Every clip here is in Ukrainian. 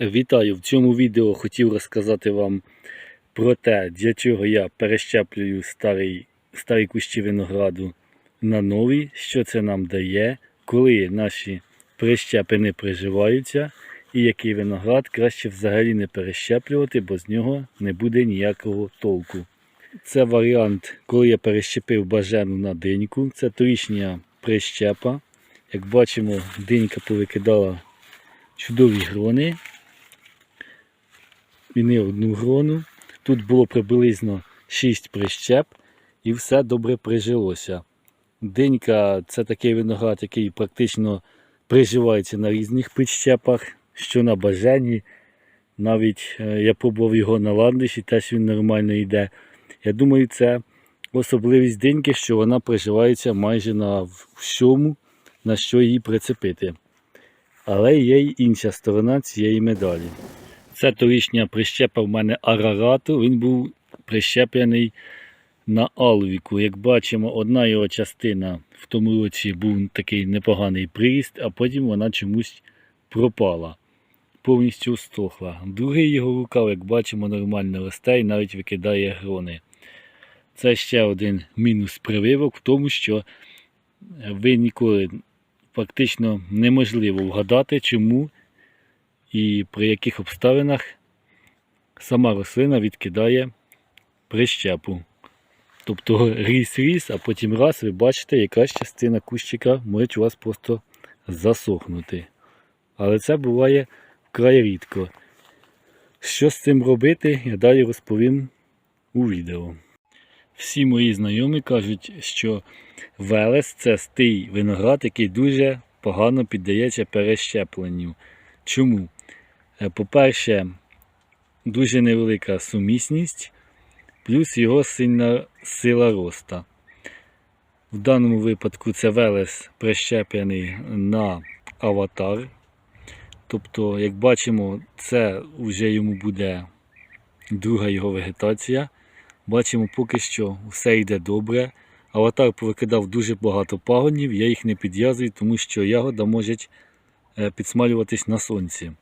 Вітаю! В цьому відео хотів розказати вам про те, для чого я перещеплюю старий, кущі винограду на нові, що це нам дає, коли наші прищепи не приживаються, і який виноград краще взагалі не перещеплювати, бо з нього не буде ніякого толку. Це варіант, коли я перещепив бажену на диньку. Це торічня прищепа. Як бачимо, динька повикидала чудові грони і одну грону. Тут було приблизно 6 прищеп і все добре прижилося. Денька це такий виноград, який практично приживається на різних прищепах, що на бажанні. Навіть е, я пробував його на ландиші, теж він нормально йде. Я думаю, це особливість деньки, що вона приживається майже на всьому, на що її прицепити. Але є й інша сторона цієї медалі. Це торічня прищепа в мене арарату. Він був прищеплений на алвіку. Як бачимо, одна його частина в тому році був такий непоганий приріст, а потім вона чомусь пропала, повністю стохла. Другий його рукав, як бачимо, нормально росте і навіть викидає грони. Це ще один мінус прививок в тому, що ви ніколи фактично неможливо вгадати, чому і при яких обставинах сама рослина відкидає прищепу. Тобто ріс-ріс, а потім раз ви бачите, якась частина кущика може у вас просто засохнути. Але це буває вкрай рідко. Що з цим робити, я далі розповім у відео. Всі мої знайомі кажуть, що Велес це стий виноград, який дуже погано піддається перещепленню. Чому? Е, По-перше, дуже невелика сумісність, плюс його сильна сила роста. В даному випадку це Велес прищеплений на аватар. Тобто, як бачимо, це вже йому буде друга його вегетація. Бачимо, поки що все йде добре. Аватар повикидав дуже багато пагонів, я їх не підв'язую, тому що ягода може підсмалюватись на сонці.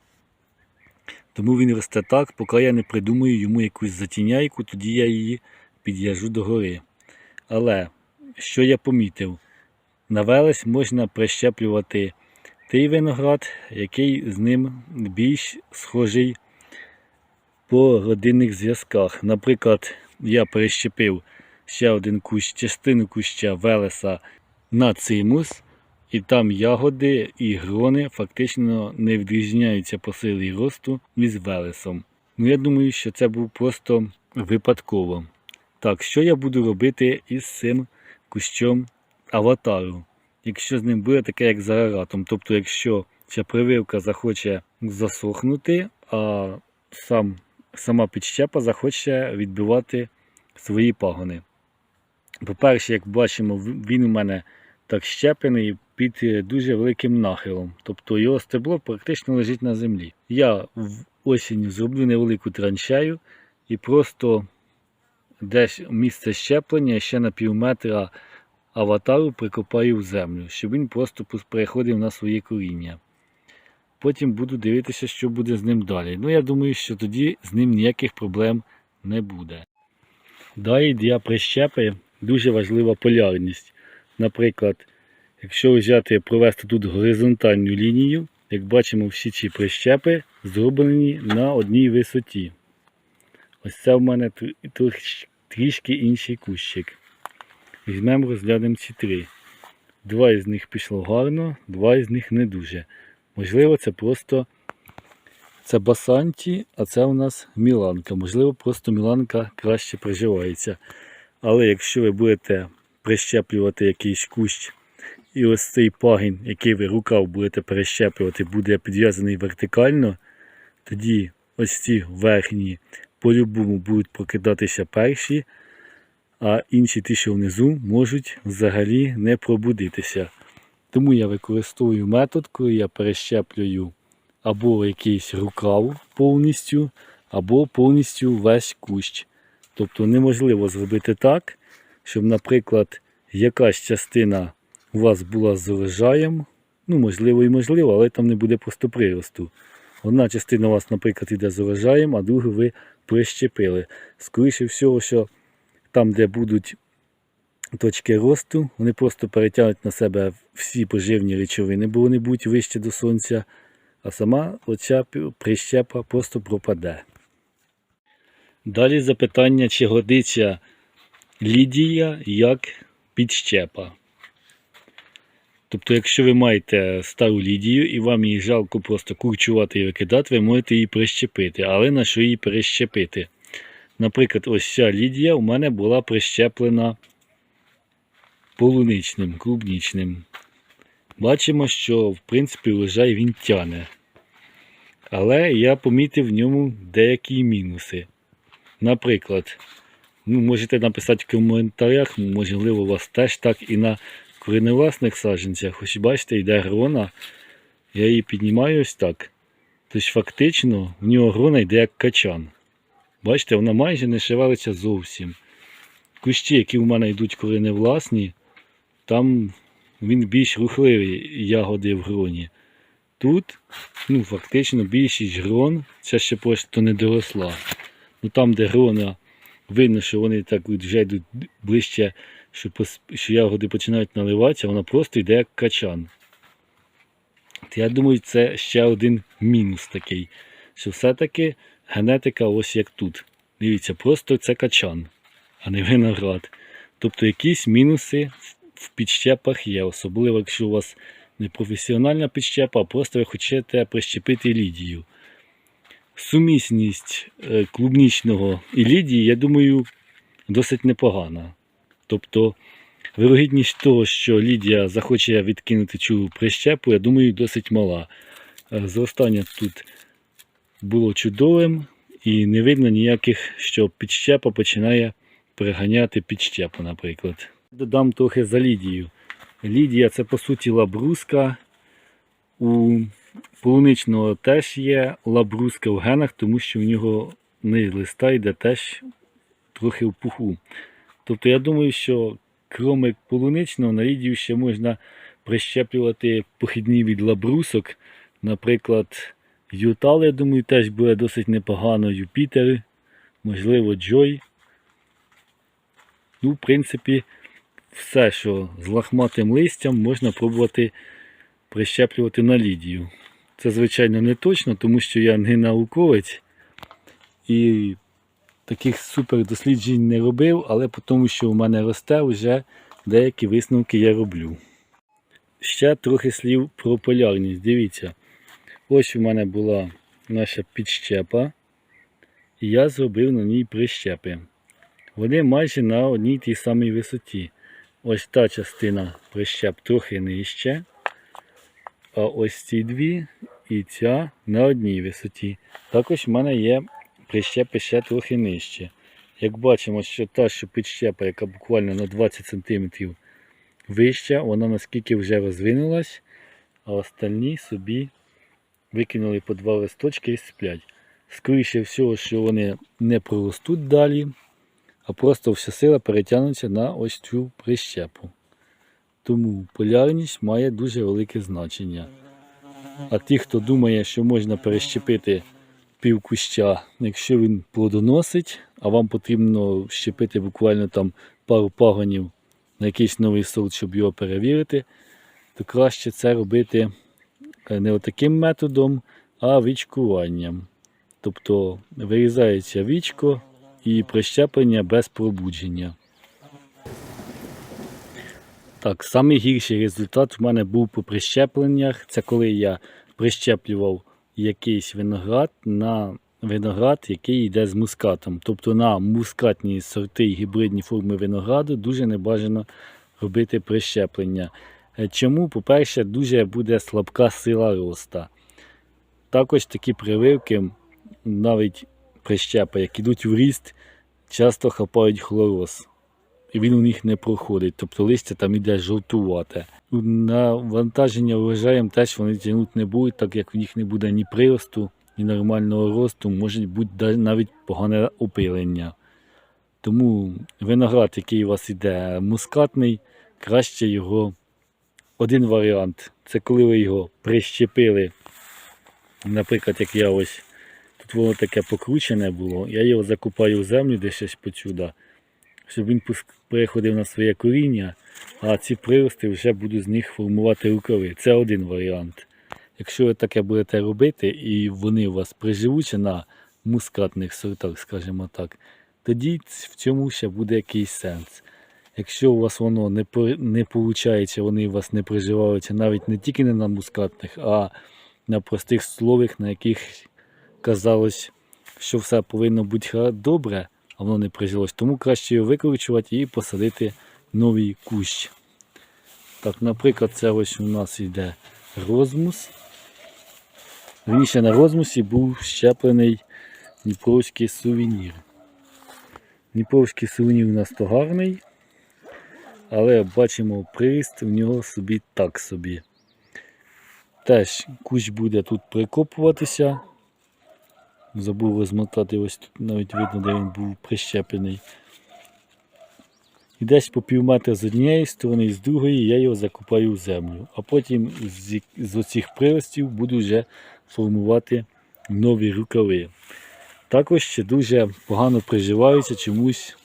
Тому він росте так, поки я не придумаю йому якусь затіняйку, тоді я її підв'яжу догори. Але що я помітив, на велес можна прищеплювати той виноград, який з ним більш схожий по родинних зв'язках. Наприклад, я перещепив ще один кущ, частину куща велеса на цимус, і там ягоди і грони фактично не відрізняються по силі росту із велесом. Ну я думаю, що це був просто випадково. Так, що я буду робити із цим кущом аватару? Якщо з ним буде таке, як з араратом, тобто, якщо ця прививка захоче засохнути, а сам, сама підщепа захоче відбивати свої пагони. По-перше, як бачимо, він у мене так щеплений під дуже великим нахилом. Тобто його стебло практично лежить на землі. Я в осінню зроблю невелику траншею і просто десь місце щеплення ще на пів метра аватару прикопаю в землю, щоб він просто переходив на своє коріння. Потім буду дивитися, що буде з ним далі. Ну, я думаю, що тоді з ним ніяких проблем не буде. Далі для прищепи дуже важлива полярність. Наприклад, якщо взяти провести тут горизонтальну лінію, як бачимо, всі ці прищепи зроблені на одній висоті. Ось це в мене трішки інший кущик. Візьмемо, розглянемо ці три. Два із них пішло гарно, два із них не дуже. Можливо, це просто це басанті, а це у нас міланка. Можливо, просто міланка краще приживається. Але якщо ви будете прищеплювати якийсь кущ, і ось цей пагін, який ви рукав будете перещеплювати, буде підв'язаний вертикально, тоді ось ці верхні по-любому будуть прокидатися перші, а інші ті, що внизу, можуть взагалі не пробудитися. Тому я використовую метод, коли я перещеплюю або якийсь рукав повністю, або повністю весь кущ. Тобто неможливо зробити так, щоб, наприклад, якась частина у вас була з урожаєм, ну, можливо і можливо, але там не буде просто приросту. Одна частина у вас, наприклад, йде з урожаєм, а другу ви прищепили. Скоріше всього, що там, де будуть точки росту, вони просто перетягнуть на себе всі поживні речовини, бо вони будуть вище до сонця, а сама оця прищепа просто пропаде. Далі запитання, чи годиться лідія як підщепа. Тобто, якщо ви маєте стару лідію і вам її жалко просто курчувати і викидати, ви можете її прищепити. Але на що її перещепити? Наприклад, ось ця лідія у мене була прищеплена полуничним, клубнічним. Бачимо, що в принципі урожай він тяне. Але я помітив в ньому деякі мінуси. Наприклад, ну, можете написати в коментарях, можливо, у вас теж так і на кореневласних саджанцях. Ось бачите, йде грона. Я її піднімаю ось так. Тобто фактично в нього грона йде як качан. Бачите, вона майже не шевелиться зовсім. Кущі, які в мене йдуть кореневласні, там він більш рухливий ягоди в гроні. Тут, ну, фактично, більшість грон, це ще просто не доросла. Ну там, де грона, видно, що вони так вже йдуть ближче, що, що ягоди починають наливатися, вона просто йде як качан. Я думаю, це ще один мінус такий, що все-таки генетика ось як тут. Дивіться, просто це качан, а не виноград. Тобто якісь мінуси в- в підщепах є, особливо якщо у вас не професіональна підщепа, а просто ви хочете прищепити лідію. Сумісність е, клубнічного і лідії, я думаю, досить непогана. Тобто, вирогідність того, що Лідія захоче відкинути цю прищепу, я думаю, досить мала. Е, Зростання тут було чудовим і не видно ніяких, що підщепа починає переганяти підщепу, наприклад. Додам трохи за Лідію. Лідія це по суті лабруска. У полуничного теж є лабруска в генах, тому що в нього низ листа йде теж трохи в пуху. Тобто я думаю, що крім полуничного на лідію ще можна прищеплювати похідні від лабрусок. Наприклад, Ютал, я думаю, теж буде досить непогано, Юпітер, можливо, Джой. Ну, в принципі, все, що з лахматим листям, можна пробувати прищеплювати на лідію. Це, звичайно, не точно, тому що я не науковець і таких супердосліджень не робив, але по тому, що в мене росте, вже деякі висновки я роблю. Ще трохи слів про полярність. Дивіться, ось у мене була наша підщепа, і я зробив на ній прищепи. Вони майже на одній тій самій висоті. Ось та частина прищеп трохи нижче, а ось ці дві і ця на одній висоті. Також в мене є прищепи ще трохи нижче. Як бачимо, що та, що підщепа, яка буквально на 20 см вища, вона наскільки вже розвинулась, а остальні собі викинули по два листочки і сплять. Скоріше всього, що вони не проростуть далі, а просто вся сила перетягнуться на ось цю прищепу. Тому полярність має дуже велике значення. А ті, хто думає, що можна перещепити пів куща, якщо він плодоносить, а вам потрібно щепити буквально там пару пагонів на якийсь новий сорт, щоб його перевірити, то краще це робити е, не отаким методом, а вічкуванням. Тобто вирізається вічко і прищеплення без пробудження. Так, самий гірший результат в мене був по прищепленнях. Це коли я прищеплював якийсь виноград на виноград, який йде з мускатом. Тобто на мускатні сорти і гібридні форми винограду дуже небажано робити прищеплення. Е, Чому? По-перше, дуже буде слабка сила роста. Також такі прививки, навіть прищепа, як ідуть в ріст, часто хапають хлороз. І він у них не проходить, тобто листя там іде жовтувате. Ну, Навантаження врожаєм теж вони тягнути не будуть, так як в них не буде ні приросту, ні нормального росту, може бути навіть погане опилення. Тому виноград, який у вас іде мускатний, краще його. Один варіант це коли ви його прищепили наприклад, як я ось тут воно таке покручене було, я його закупаю в землю десь щось почуда, щоб він переходив на своє коріння, а ці прирости вже будуть з них формувати рукави. Це один варіант. Якщо ви таке будете робити і вони у вас приживуться на мускатних сортах, скажімо так, тоді в цьому ще буде якийсь сенс. Якщо у вас воно не, не виходить, вони у вас не приживаються навіть не тільки не на мускатних, а на простих столових, на яких казалось, що все повинно бути добре, а воно не прижилось. Тому краще його викручувати і посадити новий кущ. Так, наприклад, це ось у нас йде розмус. Раніше на розмусі був щеплений Дніпровський сувенір. Дніпровський сувенір у нас то гарний, але бачимо приріст у нього собі так собі. Теж кущ буде тут прикопуватися. Забув розмотати, ось тут навіть видно, де він був прищеплений. І десь по пів метра з однієї сторони і з другої я його закопаю в землю. А потім з, з оцих приростів буду вже формувати нові рукави. Також ще дуже погано приживаються чомусь,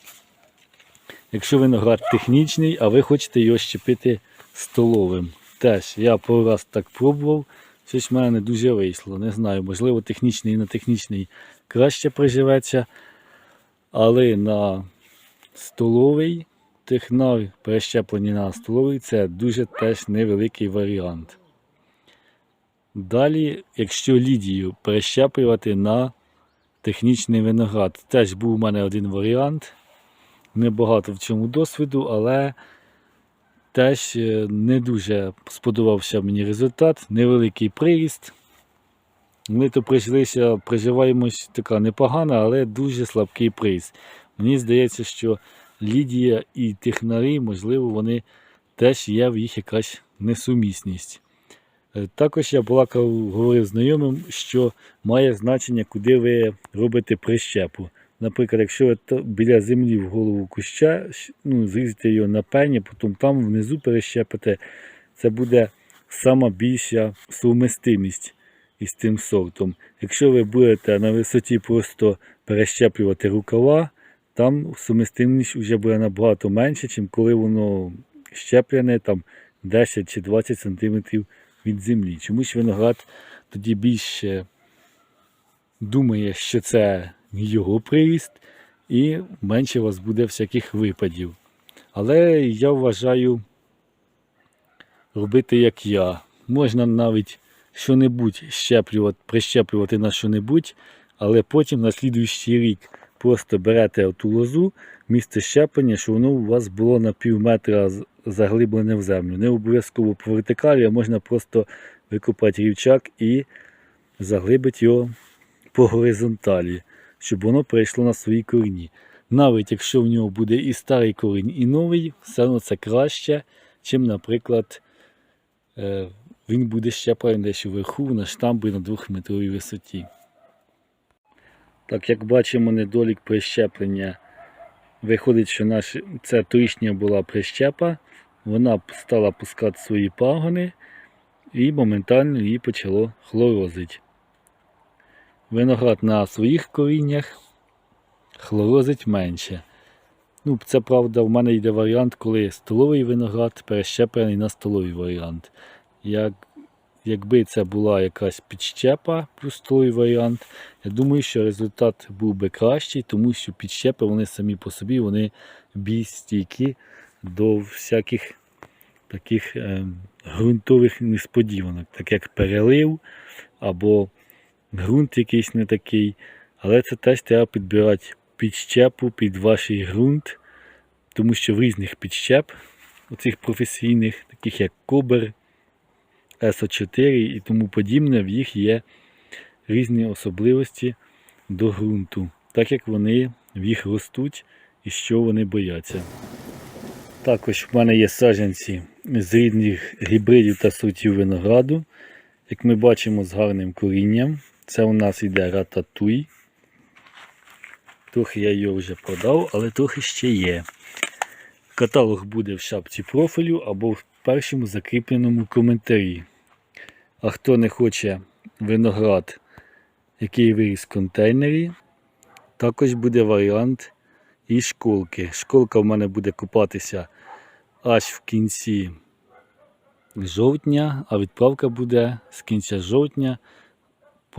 якщо виноград технічний, а ви хочете його щепити столовим. Теж я пару раз так пробував, щось в мене не дуже вийшло. Не знаю, можливо, технічний і на технічний краще приживеться, але на столовий технар перещеплені на столовий це дуже теж невеликий варіант. Далі, якщо лідію перещеплювати на технічний виноград, теж був у мене один варіант. Небагато в цьому досвіду, але теж е, не дуже сподобався мені результат. Невеликий приріст. Ми то прижилися, приживаємось така непогана, але дуже слабкий приріст. Мені здається, що Лідія і технари, можливо, вони теж є в їх якась несумісність. Е, Також я балакав, говорив знайомим, що має значення, куди ви робите прищепу. Наприклад, якщо ви біля землі в голову куща, ну, зрізати його на пені, потім там внизу перещепите, це буде сама більша сумістимість із тим сортом. Якщо ви будете на висоті просто перещеплювати рукава, там сумістимість вже буде набагато менше, ніж коли воно щеплене там 10 чи 20 см від землі. Чомусь виноград тоді більше думає, що це його приріст, і менше у вас буде всяких випадів. Але я вважаю робити як я. Можна навіть що-небудь щеплювати, прищеплювати на що-небудь, але потім на слідуючий рік просто берете оту лозу, місце щеплення, що воно у вас було на пів метра заглиблене в землю. Не обов'язково по вертикалі, а можна просто викопати рівчак і заглибити його по горизонталі, щоб воно перейшло на свої корені. Навіть якщо в нього буде і старий корінь, і новий, все одно це краще, чим, наприклад, е, він буде щеплений десь уверху на штамбі на 2-метровій висоті. Так, як бачимо, недолік прищеплення. Виходить, що наш, це торічня була прищепа, вона стала пускати свої пагони і моментально її почало хлорозити. Виноград на своїх коріннях хлорозить менше. Ну, це правда, в мене йде варіант, коли столовий виноград перещеплений на столовий варіант. Як, якби це була якась підщепа плюс столовий варіант, я думаю, що результат був би кращий, тому що підщепи вони самі по собі вони більш стійкі до всяких таких е, ґрунтових несподіванок, так як перелив або ґрунт якийсь не такий. Але це теж треба підбирати підщепу під ваш ґрунт, тому що в різних підщеп, оцих професійних, таких як Кобер, СО4 і тому подібне, в їх є різні особливості до ґрунту, так як вони в їх ростуть і що вони бояться. Також в мене є саджанці з різних гібридів та сортів винограду. Як ми бачимо з гарним корінням, це у нас йде рататуй. Трохи я його вже продав, але трохи ще є. Каталог буде в шапці профілю або в першому закріпленому коментарі. А хто не хоче виноград, який виріс в контейнері. Також буде варіант і школки. Школка в мене буде купатися аж в кінці жовтня, а відправка буде з кінця жовтня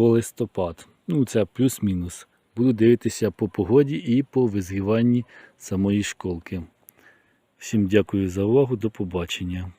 листопад. Ну, це плюс-мінус. Буду дивитися по погоді і по визгіванні самої школки. Всім дякую за увагу, до побачення.